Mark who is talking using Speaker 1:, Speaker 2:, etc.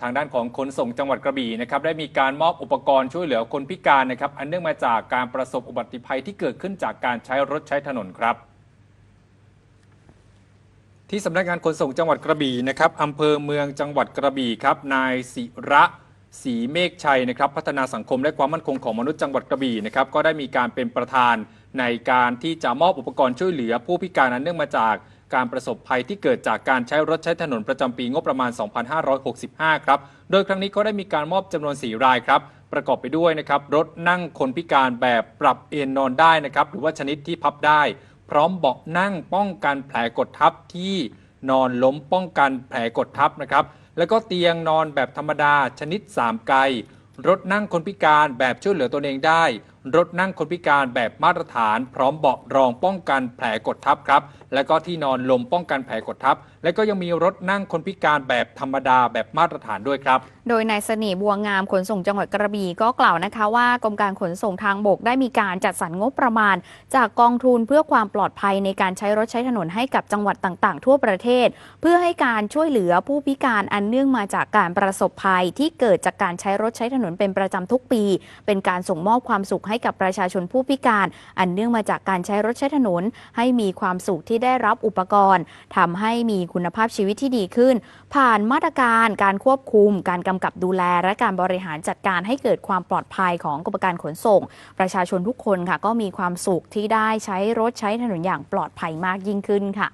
Speaker 1: ทางด้านของขนส่งจังหวัดกระบี่นะครับได้มีการมอบอุปกรณ์ช่วยเหลือคนพิการนะครับ อันเนื่องมาจากการประสบอุบัติภัยที่เกิดขึ้นจากการใช้รถใช้ถนนครับ ที่สำนักงานขนส่งจังหวัดกระบี่นะครับอำเภอเมืองจังหวัดกระบี่ครับนายศิระศรีเมฆชัยนะครับ พัฒนาสังคมและความมั่นคงของมนุษย์จังหวัดกระบี่นะครับก็ได้มีการเป็นประธานในการที่จะมอบอุปกรณ์ช่วยเหลือผู้พิการอันเนื่องมาจาก การประสบภัยที่เกิดจากการใช้รถใช้ถนนประจำปีงบประมาณ 2565 ครับ โดยครั้งนี้ก็ได้มีการมอบจำนวน 4 รายครับ ประกอบไปด้วยนะครับ รถนั่งคนพิการแบบปรับเอนนอนได้นะครับ หรือว่าชนิดที่พับได้ พร้อมเบาะนั่งป้องกันแผลกดทับที่นอนล้มป้องกันแผลกดทับนะครับ แล้วก็เตียงนอนแบบธรรมดาชนิด 3 ไกล รถนั่งคนพิการแบบช่วยเหลือตัวเองได้รถนั่งคนพิการแบบมาตรฐาน พร้อมเบาะรองป้องกันแผลกดทับครับ แล้วก็ที่นอนลมป้องกันแผลกดทับ และก็ยังมีรถนั่งคนพิการแบบธรรมดาแบบมาตรฐานด้วยครับ
Speaker 2: โดยนายเสน่ห์บัวงามขนส่งจังหวัดกระบี่ก็กล่าวนะคะว่ากรมการขนส่งทางบกได้มีการจัดสรรงบประมาณ จากกองทุนเพื่อความปลอดภัยในการใช้รถใช้ถนนให้กับจังหวัดต่างๆ ทั่วประเทศ เพื่อให้การช่วยเหลือผู้พิการอันเนื่องมาจากการประสบภัยที่เกิดจากการใช้รถใช้ถนนเป็นประจำทุกปี เป็นการส่งมอบความสุขให้กับประชาชนผู้พิการ อันเนื่องมาจากการใช้รถใช้ถนน ให้มีความสุขที่ได้รับอุปกรณ์ทำให้มีคุณภาพชีวิตที่ดีขึ้น ผ่านมาตรการการควบคุม การกำกับดูแล และการบริหารจัดการให้เกิดความปลอดภัยของกรมการขนส่ง ประชาชนทุกคนค่ะก็มีความสุขที่ได้ใช้รถใช้ถนนอย่างปลอดภัยมากยิ่งขึ้นค่ะ